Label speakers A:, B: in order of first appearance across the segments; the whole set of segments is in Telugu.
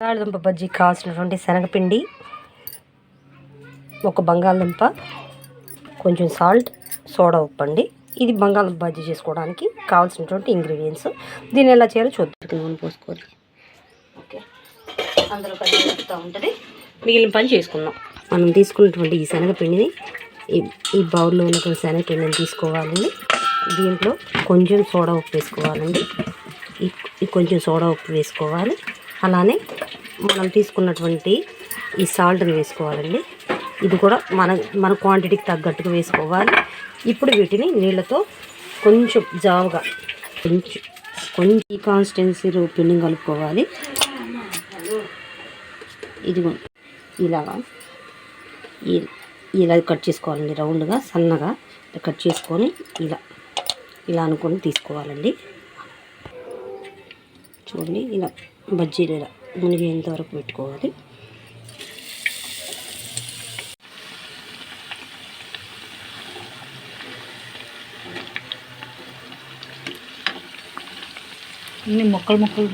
A: బంగాళదుంప బజ్జీ కావాల్సినటువంటి శనగపిండి ఒక బంగాళదుంప కొంచెం సాల్ట్ సోడా ఉప్పు అండి. ఇది బంగాళదుంప బజ్జీ చేసుకోవడానికి కావాల్సినటువంటి ఇంగ్రీడియంట్స్ దీన్ని ఎలా చేయాలో చూద్దాం. నూనె పోసుకోవాలి. ఓకే. అందులో పని చెప్తూ ఉంటుంది. మిగిలిన పని చేసుకుందాం. మనం తీసుకున్నటువంటి ఈ శనగపిండిని ఈ బౌల్లో ఉన్నటువంటి శనగపిండిని తీసుకోవాలండి. దీంట్లో కొంచెం సోడా ఉప్పు వేసుకోవాలండి. కొంచెం సోడా ఉప్పు వేసుకోవాలి. అలానే మనం తీసుకున్నటువంటి ఈ సాల్ట్ని వేసుకోవాలండి. ఇది కూడా మన మన క్వాంటిటీకి తగ్గట్టుగా వేసుకోవాలి. ఇప్పుడు వీటిని నీళ్ళతో కొంచెం జావుగా కొంచెం కొంచెం ఈ కాన్స్టెన్సీలో పిండిని కలుపుకోవాలి. ఇదిగో ఇలాగా ఈ- ఇలా కట్ చేసుకోవాలండి రౌండ్గా సన్నగా కట్ చేసుకొని ఇలా ఇలా అనుకొని తీసుకోవాలండి. చూడండి ఇలా బజ్జీలు ఇలా మునిగేంత వరకు పెట్టుకోవాలి.
B: అన్ని మొక్కలు మొక్కలు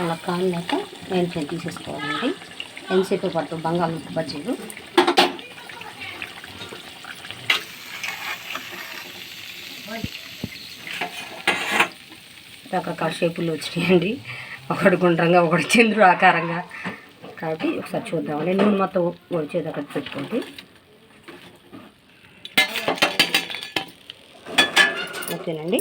A: అలా కాలినాక వెంటనే తీసేసుకోవాలండి ఎంతసేపు పట్టు బంగాళదుంప బజ్జీలు. రకరకాల షేపులు వచ్చినాయండి. ఒకటి గుండ్రంగా ఒకటి చంద్రుడు ఆకారంగా. కాబట్టి ఒకసారి చూద్దామండి. నూనె మొత్తం వచ్చేది అక్కడ పెట్టుకోండి. ఓకేనండి.